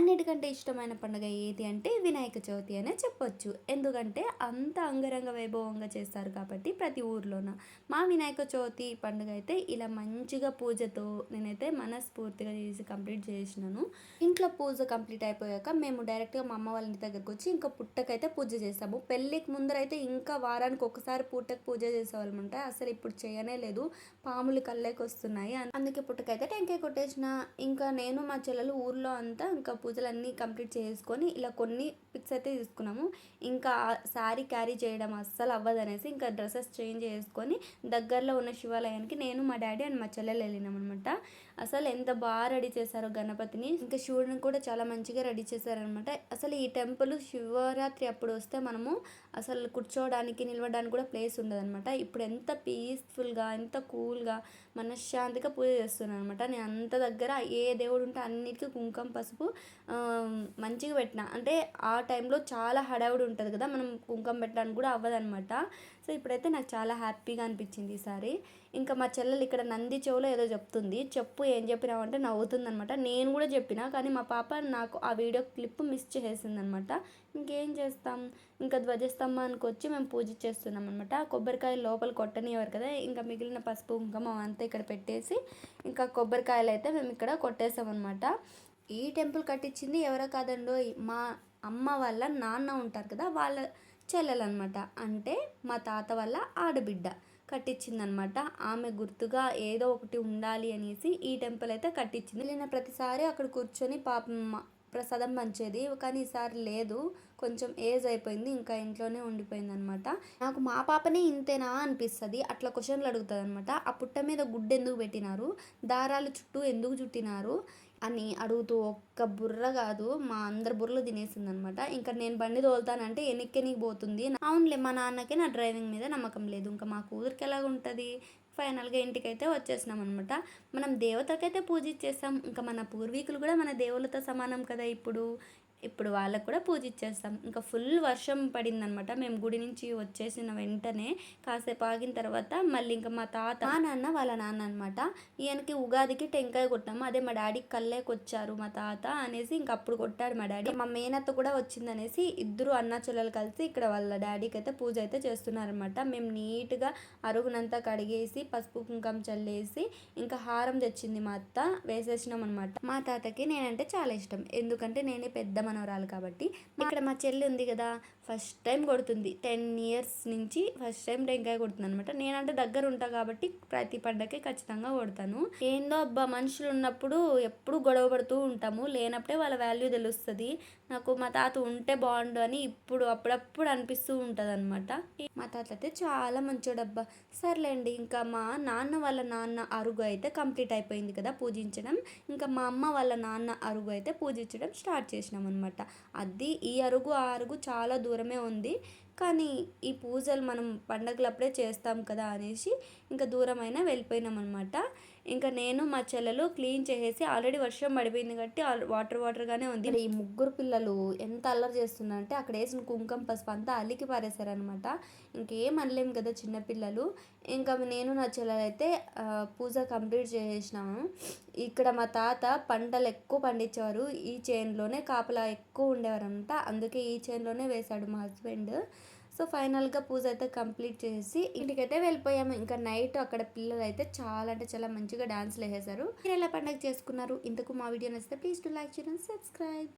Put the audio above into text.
అన్నిటికంటే ఇష్టమైన పండుగ ఏది అంటే వినాయక చవితి అనే చెప్పొచ్చు. ఎందుకంటే అంత అంగరంగ వైభవంగా చేస్తారు కాబట్టి ప్రతి ఊర్లోన. మా వినాయక చవితి పండుగ అయితే ఇలా మంచిగా పూజతో నేనైతే మనస్ఫూర్తిగా చేసి కంప్లీట్ చేసినాను. ఇంట్లో పూజ కంప్లీట్ అయిపోయాక మేము డైరెక్ట్గా మా అమ్మ వాళ్ళ ఇంటి దగ్గరకు వచ్చి ఇంకా పుట్టకైతే పూజ చేస్తాము. పెళ్ళికి ముందరైతే ఇంకా వారానికి ఒకసారి పుట్టకు పూజ చేసేవాళ్ళం అంటే అసలు ఇప్పుడు చేయనే లేదు. పాములు కళ్ళకి వస్తున్నాయి. అందుకే పుట్టకైతే టెంకాయ కొట్టేసిన. ఇంకా నేను మా చెల్లెలు ఊర్లో అంతా ఇంకా పూజలన్నీ కంప్లీట్ చేసుకొని ఇలా కొన్ని పిక్స్ అయితే తీసుకున్నాము. ఇంకా శారీ క్యారీ చేయడం అస్సలు అవ్వదు అనేసి ఇంకా డ్రెస్సెస్ చేంజ్ చేసుకొని దగ్గరలో ఉన్న శివాలయానికి నేను మా డాడీ అండ్ మా చెల్లెలు వెళ్ళినాం అనమాట అసలు ఎంత బాగా రెడీ చేశారో గణపతిని. ఇంకా శివుడిని కూడా చాలా మంచిగా రెడీ చేశారనమాట అసలు ఈ టెంపుల్ శివరాత్రి అప్పుడు వస్తే మనము అసలు కూర్చోవడానికి నిలవడానికి కూడా ప్లేస్ ఉండదు అనమాట ఇప్పుడు ఎంత పీస్ఫుల్గా ఎంత కూల్గా మనశ్శాంతిగా పూజ చేస్తున్నాను అనమాట నేను అంత దగ్గర ఏ దేవుడు ఉంటే అన్నిటికీ కుంకుమ పసుపు మంచిగా పెట్టిన. అంటే ఆ టైంలో చాలా హడావుడి ఉంటుంది కదా మనం కుంకుమ పెట్టడానికి కూడా అవ్వదనమాట సో ఇప్పుడైతే నాకు చాలా హ్యాపీగా అనిపించింది ఈసారి ఇంకా మా చెల్లెలు ఇక్కడ నంది చెవులో ఏదో చెప్తుంది. చెప్పు ఏం చెప్పినామంటే నవ్వుతుందనమాట నేను కూడా చెప్పిన కానీ మా పాప నాకు ఆ వీడియో క్లిప్ మిస్ చేసింది అనమాట ఇంకేం చేస్తాం? ఇంకా ధ్వజస్తంభానికి వచ్చి మేము పూజ చేస్తున్నాం అనమాట కొబ్బరికాయ లోపల కొట్టనివ్వరు కదా ఇంకా మిగిలిన పసుపు కుంకుమ అంతా ఇక్కడ పెట్టేసి ఇంకా కొబ్బరికాయలు అయితే మేము ఇక్కడ కొట్టేసామన్నమాట. ఈ టెంపుల్ కట్టించింది ఎవరో కాదండో మా అమ్మ వాళ్ళ నాన్న ఉంటారు కదా వాళ్ళ చెల్లెలు అనమాట అంటే మా తాత వాళ్ళ ఆడబిడ్డ కట్టించిందనమాట ఆమె గుర్తుగా ఏదో ఒకటి ఉండాలి అనేసి ఈ టెంపుల్ అయితే కట్టించింది. నేను ప్రతిసారి అక్కడ కూర్చొని పాపం ప్రసాదం పంచేది కానీ ఈసారి లేదు. కొంచెం ఏజ్ అయిపోయింది ఇంకా ఇంట్లోనే ఉండిపోయింది అనమాట నాకు మా పాపనే ఇంతేనా అనిపిస్తుంది అట్లా క్వశ్చన్లు అడుగుతుంది అనమాట ఆ పుట్ట మీద గుడ్డు ఎందుకు పెట్టినారు? దారాలు చుట్టూ ఎందుకు చుట్టినారు? అని అడుగుతూ ఒక్క బుర్ర కాదు మా అందరి బుర్రలు తినేసింది అనమాట ఇంకా నేను బండి తోలుతానంటే ఎనిక్కెనికి పోతుంది. అవునులే మా నాన్నకే నా డ్రైవింగ్ మీద నమ్మకం లేదు. ఇంకా మా కూతురికి ఎలాగ ఉంటుంది? ఫైనల్గా ఇంటికైతే వచ్చేసినాం అనమాట మనం దేవతకైతే పూజ ఇంకా మన పూర్వీకులు కూడా మన దేవులతో సమానం కదా ఇప్పుడు? ఇప్పుడు వాళ్ళకు కూడా పూజ ఇచ్చేస్తాం. ఇంకా ఫుల్ వర్షం పడిందనమాట. మేము గుడి నుంచి వచ్చేసిన వెంటనే కాసేపు ఆగిన తర్వాత మళ్ళీ ఇంకా మా తాత మా నాన్న వాళ్ళ నాన్న అనమాట ఈయనకి ఉగాదికి టెంకాయ కొట్టాము. అదే మా డాడీకి కల్లేకి వచ్చారు మా తాత అనేసి ఇంక అప్పుడు కొట్టాడు మా డాడీ. మా మేనత్త కూడా వచ్చిందనేసి ఇద్దరు అన్న చెల్లెలు కలిసి ఇక్కడ వాళ్ళ డాడీకి అయితే పూజ అయితే చేస్తున్నారనమాట. మేము నీట్గా అరుగునంతా కడిగేసి పసుపు కుంకం చల్లేసి ఇంకా హారం తెచ్చింది మా అత్త వేసేసినాం అనమాట మా తాతకి నేనంటే చాలా ఇష్టం. ఎందుకంటే నేనే పెద్ద మనవరాలు కాబట్టి ఇక్కడ మా చెల్లి ఉంది కదా ఫస్ట్ టైం కొడుతుంది. టెన్ ఇయర్స్ నుంచి ఫస్ట్ టైం టెంకాయ కొడుతుంది అనమాట నేనంటే దగ్గర ఉంటా కాబట్టి ప్రతి పండగకి ఖచ్చితంగా కొడతాను. ఏందో అబ్బా మనుషులు ఉన్నప్పుడు ఎప్పుడు గొడవ పడుతూ ఉంటాము. లేనప్పుడే వాళ్ళ వాల్యూ తెలుస్తుంది. నాకు మా తాత ఉంటే బాగుండు అని ఇప్పుడు అప్పుడప్పుడు అనిపిస్తూ ఉంటుంది అనమాట మా తాత అయితే చాలా మంచోడబ్బా. సర్లేండి ఇంకా మా నాన్న వాళ్ళ నాన్న అరుగు అయితే కంప్లీట్ అయిపోయింది కదా పూజించడం. ఇంకా మా అమ్మ వాళ్ళ నాన్న అరుగు అయితే పూజించడం స్టార్ట్ చేసినాం అనమాట అనమాట అది ఈ అరుగు ఆ అరుగు చాలా దూరమే ఉంది. కానీ ఈ పూజలు మనం పండగలప్పుడే చేస్తాం కదా అనేసి ఇంకా దూరమైన వెళ్ళిపోయినాం అనమాట ఇంకా నేను మా చెల్లెలు క్లీన్ చేసేసి ఆల్రెడీ వర్షం పడిపోయింది కాబట్టి వాటర్ వాటర్గానే ఉంది. ఈ ముగ్గురు పిల్లలు ఎంత అల్లరి చేస్తున్నారంటే అక్కడ వేసిన కుంకుమ పసుపు అంతా అల్లికి పారేశారనమాట ఇంకేం అనలేము కదా చిన్నపిల్లలు ఇంకా నేను నా చెల్లెలు అయితే పూజ కంప్లీట్ చేసేసినాము. ఇక్కడ మా తాత పంటలు ఎక్కువ పండించేవారు. ఈ చేన్లోనే కాపలా ఎక్కువ ఉండేవారంట. అందుకే ఈ చేన్లోనే వేశాడు మా హస్బెండ్. సో ఫైనల్గా పూజ అయితే కంప్లీట్ చేసి ఇంటికైతే వెళ్ళిపోయాము. ఇంకా నైట్ అక్కడ పిల్లలు అయితే చాలా అంటే చాలా మంచిగా డాన్స్లు వేసేసారు మీరు ఎలా పండగ చేసుకున్నారు? ఇంతకు మా వీడియో నచ్చితే ప్లీజ్ టు లైక్ చేయండి సబ్స్క్రైబ్.